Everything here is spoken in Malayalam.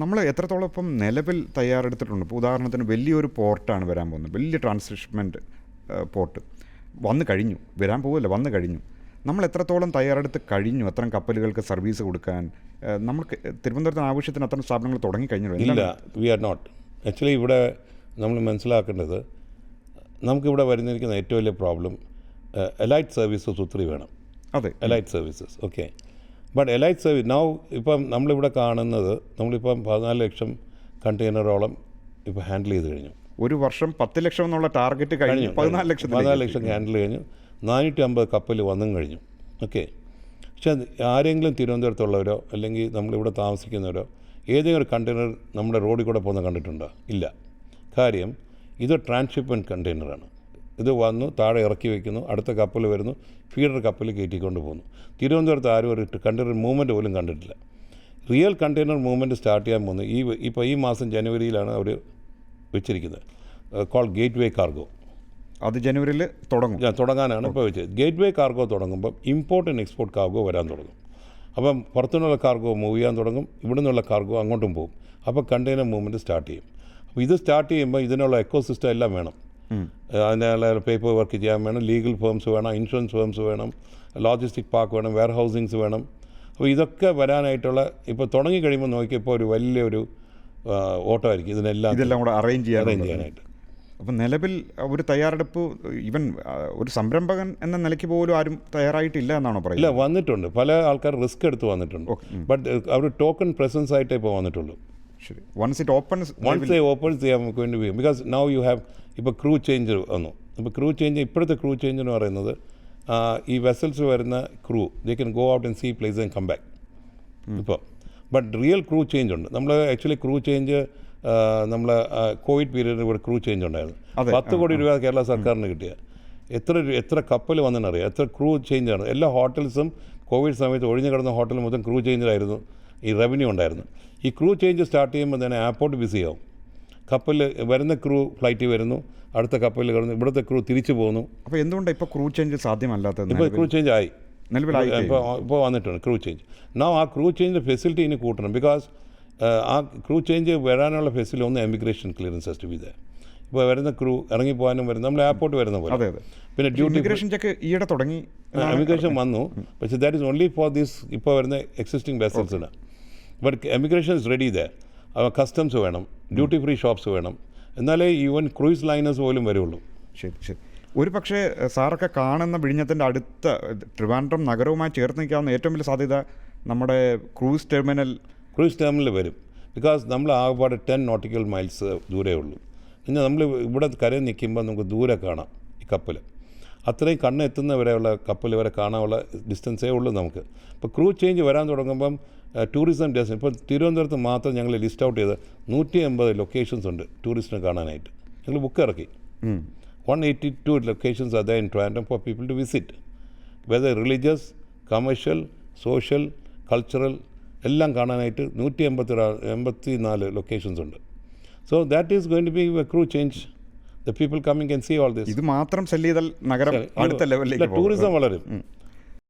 നമ്മൾ എത്രത്തോളം ഇപ്പം നിലവിൽ തയ്യാറെടുത്തിട്ടുണ്ട്? ഇപ്പോൾ ഉദാഹരണത്തിന് വലിയൊരു പോർട്ടാണ് വരാൻ പോകുന്നത്. വലിയ ട്രാൻസ്ഷിപ്മെന്റ് പോർട്ട്. വന്നു കഴിഞ്ഞു. വരാൻ പോകില്ല വന്നു കഴിഞ്ഞു. നമ്മൾ എത്രത്തോളം തയ്യാറെടുത്ത് കഴിഞ്ഞു? അത്തരം കപ്പലുകൾക്ക് സർവീസ് കൊടുക്കാൻ? നമുക്ക് തിരുവനന്തപുരത്തിന് ആവശ്യത്തിന് അത്തരം സ്ഥാപനങ്ങൾ തുടങ്ങിക്കഴിഞ്ഞു ഇല്ല വി ആർ നോട്ട് ആക്ച്വലി ഇവിടെ നമ്മൾ മനസ്സിലാക്കേണ്ടത് നമുക്കിവിടെ വരുന്നിരിക്കുന്ന ഏറ്റവും വലിയ പ്രോബ്ലം എലൈറ്റ് സർവീസസ് ഒത്തിരി വേണം. അതെ. Elite services okay but elite service now ഇപ്പം നമ്മളിവിടെ കാണുന്നത് നമ്മളിപ്പം പതിനാല് ലക്ഷം കണ്ടെയ്നറോളം ഇപ്പോൾ ഹാൻഡിൽ ചെയ്ത് കഴിഞ്ഞു. ഒരു വർഷം പത്ത് ലക്ഷം എന്നുള്ള ടാർഗറ്റ് കഴിഞ്ഞു. പതിനാല് ലക്ഷം പതിനാല് ലക്ഷം ഹാൻഡിൽ കഴിഞ്ഞു. നാനൂറ്റി അമ്പത് കപ്പൽ വന്നും കഴിഞ്ഞു. ഓക്കെ പക്ഷേ ആരെങ്കിലും തിരുവനന്തപുരത്തുള്ളവരോ അല്ലെങ്കിൽ നമ്മളിവിടെ താമസിക്കുന്നവരോ ഏതെങ്കിലും ഒരു കണ്ടെയ്നർ നമ്മുടെ റോഡിൽ കൂടെ പോകുന്ന കണ്ടിട്ടുണ്ടോ? ഇല്ല. കാര്യം ഇത് ട്രാൻസ്ഷിപ്മെന്റ് കണ്ടെയ്നറാണ് ഇത് വന്നു താഴെ ഇറക്കി വെക്കുന്നു അടുത്ത കപ്പൽ വരുന്നു ഫീഡർ കപ്പൽ കയറ്റിക്കൊണ്ട് പോകുന്നു. തിരുവനന്തപുരത്ത് ആരും ഒരു കണ്ടെയ്നർ മൂവ്മെന്റ് പോലും കണ്ടിട്ടില്ല. റിയൽ കണ്ടെയ്നർ മൂവ്മെന്റ് സ്റ്റാർട്ട് ചെയ്യാൻ പോകുന്നത് ഈ ഇപ്പോൾ ഈ മാസം ജനുവരിയിലാണ് അവർ വെച്ചിരിക്കുന്നത്. കോൾ ഗേറ്റ് വേ കാർഗോ അത് ജനുവരിയിൽ തുടങ്ങും. ഞാൻ തുടങ്ങാനാണ് ഇപ്പോൾ വെച്ചത്. ഗേറ്റ് വേ കാർഗോ തുടങ്ങുമ്പോൾ ഇമ്പോർട്ട് ആൻഡ് എക്സ്പോർട്ട് കാർഗോ വരാൻ തുടങ്ങും. അപ്പം പുറത്തുനിന്നുള്ള കാർഗോ മൂവ് ചെയ്യാൻ തുടങ്ങും ഇവിടെ നിന്നുള്ള കാർഗോ അങ്ങോട്ടും പോകും. അപ്പോൾ കണ്ടെയ്നർ മൂവ്മെന്റ് സ്റ്റാർട്ട് ചെയ്യും. അപ്പോൾ ഇത് സ്റ്റാർട്ട് ചെയ്യുമ്പോൾ ഇതിനുള്ള എക്കോ സിസ്റ്റം എല്ലാം വേണം. അതിനുള്ള പേപ്പർ വർക്ക് ചെയ്യാൻ വേണം. ലീഗൽ ഫേംസ് വേണം ഇൻഷുറൻസ് ഫേംസ് വേണം ലോജിസ്റ്റിക് പാർക്ക് വേണം വെയർ ഹൗസിങ്സ് വേണം. അപ്പോൾ ഇതൊക്കെ വരാനായിട്ടുള്ള ഇപ്പോൾ തുടങ്ങി കഴിയുമ്പോൾ നോക്കിയപ്പോൾ ഒരു വലിയൊരു ഓട്ടോ ആയിരിക്കും ഇതിനെല്ലാം ഇതെല്ലാം കൂടെ അറേഞ്ച് ചെയ്യാൻ അറേഞ്ച് ചെയ്യാനായിട്ട്. അപ്പം നിലവിൽ ഒരു തയ്യാറെടുപ്പ് ഈവൻ ഒരു സംരംഭകൻ എന്ന നിലയ്ക്ക് പോലും ആരും തയ്യാറായിട്ടില്ല എന്നാണോ പറയുന്നത്? ഇല്ല വന്നിട്ടുണ്ട്. പല ആൾക്കാർ റിസ്ക് എടുത്ത് വന്നിട്ടുണ്ട്. ബട്ട് അവർ ടോക്കൺ പ്രസൻസ് ആയിട്ടേ ഇപ്പോൾ വന്നിട്ടുള്ളൂ. ശരി. Once it opens once they opens they am going to be because now you have ഇപ്പോൾ ക്രൂ ചേഞ്ച് വന്നു. ഇപ്പോൾ ക്രൂ ചേഞ്ച് ഇപ്പോഴത്തെ ക്രൂ ചേഞ്ച് എന്ന് പറയുന്നത് ഈ വെസൽസ് വരുന്ന crew they can go out and see place and come back ഇപ്പോൾ ബട്ട് റിയൽ ക്രൂ ചേഞ്ച് ഉണ്ട്. നമ്മൾ ആക്ച്വലി ക്രൂ ചേഞ്ച് നമ്മൾ കോവിഡ് പീരീഡിൽ ഇവിടെ ക്രൂ ചേഞ്ച് ഉണ്ടായിരുന്നു. പത്ത് കോടി രൂപ കേരള സർക്കാരിന് കിട്ടിയ. എത്ര എത്ര കപ്പൽ വന്നെന്നറിയാം. എത്ര ക്രൂ ചേഞ്ച് ആണ്. എല്ലാ ഹോട്ടൽസും കോവിഡ് സമയത്ത് ഒഴിഞ്ഞു കിടന്ന ഹോട്ടൽ മൊത്തം ക്രൂ ചേഞ്ചിലായിരുന്നു ഈ റവന്യൂ ഉണ്ടായിരുന്നു. ഈ ക്രൂ ചേഞ്ച് സ്റ്റാർട്ട് ചെയ്യുമ്പോൾ തന്നെ എയർപോർട്ട് ബിസി ആവും. കപ്പൽ വരുന്ന ക്രൂ ഫ്ലൈറ്റിൽ വരുന്നു. അടുത്ത കപ്പലിൽ കിടന്നു ഇവിടുത്തെ ക്രൂ തിരിച്ചു പോകുന്നു അപ്പോൾ എന്തുകൊണ്ട് ഇപ്പോൾ ക്രൂ ചേഞ്ച് സാധ്യമല്ലാത്തത് ഇപ്പോൾ ക്രൂ ചേഞ്ച് ആയി. നിലവിലായി ഇപ്പോൾ ഇപ്പോൾ വന്നിട്ടുണ്ട് ക്രൂ ചേഞ്ച് നാ ആ ക്രൂ ചേഞ്ച് ഫെസിലിറ്റി ഇനി കൂട്ടണം ബിക്കോസ് ആ ക്രൂ ചേഞ്ച് വരാനുള്ള ഫെസിലിറ്റി ഒന്ന് എമിഗ്രേഷൻ ക്ലിയറൻസ് ടെസ്റ്റ് ചെയ്ത് ഇപ്പോൾ വരുന്ന ക്രൂ ഇറങ്ങിപ്പോകാനും വരുന്ന നമ്മൾ എയർപോർട്ട് വരുന്ന പോലെ. പിന്നെ ഡ്യൂട്ടി ഇമിഗ്രേഷൻ ചെക്ക് ഈയിടെ തുടങ്ങി. എമിഗ്രേഷൻ വന്നു. പക്ഷേ that is only for these ഇപ്പോൾ വരുന്ന existing വെസൽസിന് but emigration is ready the customs വേണം ഡ്യൂട്ടി ഫ്രീ ഷോപ്സ് വേണം. എന്നാലേ ഈവൻ ക്രൂയിസ് ലൈനേഴ്സ് പോലും വരുള്ളൂ. ശരി ശരി. ഒരു പക്ഷേ സാറൊക്കെ കാണുന്ന വിഴിഞ്ഞത്തിന്റെ അടുത്ത ട്രിവാൻഡ്രം നഗരവുമായി ചേർത്ത് നിൽക്കാവുന്ന ഏറ്റവും വലിയ സാധ്യത നമ്മുടെ ക്രൂസ് ടെർമിനൽ ക്രൂയിസ് ടെർമിനൽ വരും. ബിക്കോസ് നമ്മൾ ആകെപ്പാട് ടെൻ നോട്ടിക്കൽ മൈൽസ് ദൂരേ ഉള്ളൂ. പിന്നെ നമ്മൾ ഇവിടെ കരയിൽ നിൽക്കുമ്പോൾ നമുക്ക് ദൂരെ കാണാം ഈ കപ്പൽ. അത്രയും കണ്ണെത്തുന്ന വരെയുള്ള കപ്പൽ വരെ കാണാനുള്ള ഡിസ്റ്റൻസേ ഉള്ളൂ നമുക്ക്. ഇപ്പോൾ ക്രൂ ചേഞ്ച് വരാൻ തുടങ്ങുമ്പം ടൂറിസം ഡെസ്റ്റിനേഷൻ. ഇപ്പോൾ തിരുവനന്തപുരത്ത് മാത്രം ഞങ്ങൾ ലിസ്റ്റ് ഔട്ട് ചെയ്ത് നൂറ്റി എൺപത് ലൊക്കേഷൻസ് ഉണ്ട് ടൂറിസ്റ്റിനെ കാണാനായിട്ട്. ഞങ്ങൾ ബുക്ക് ഇറക്കി. വൺ എയ്റ്റി ടു ലൊക്കേഷൻസ് അതേ in tandem for people to visit whether religious commercial social cultural എല്ലാം കാണാനായിട്ട് നൂറ്റി എൺപത്തി എൺപത്തി നാല് ലൊക്കേഷൻസ് ഉണ്ട്. So that is going to be a crew change the people coming can see all this ഇത് മാത്രം സെല്ല് ചെയ്താൽ നഗരം അടുത്ത ലെവലിലേക്ക് ടൂറിസം വളരും.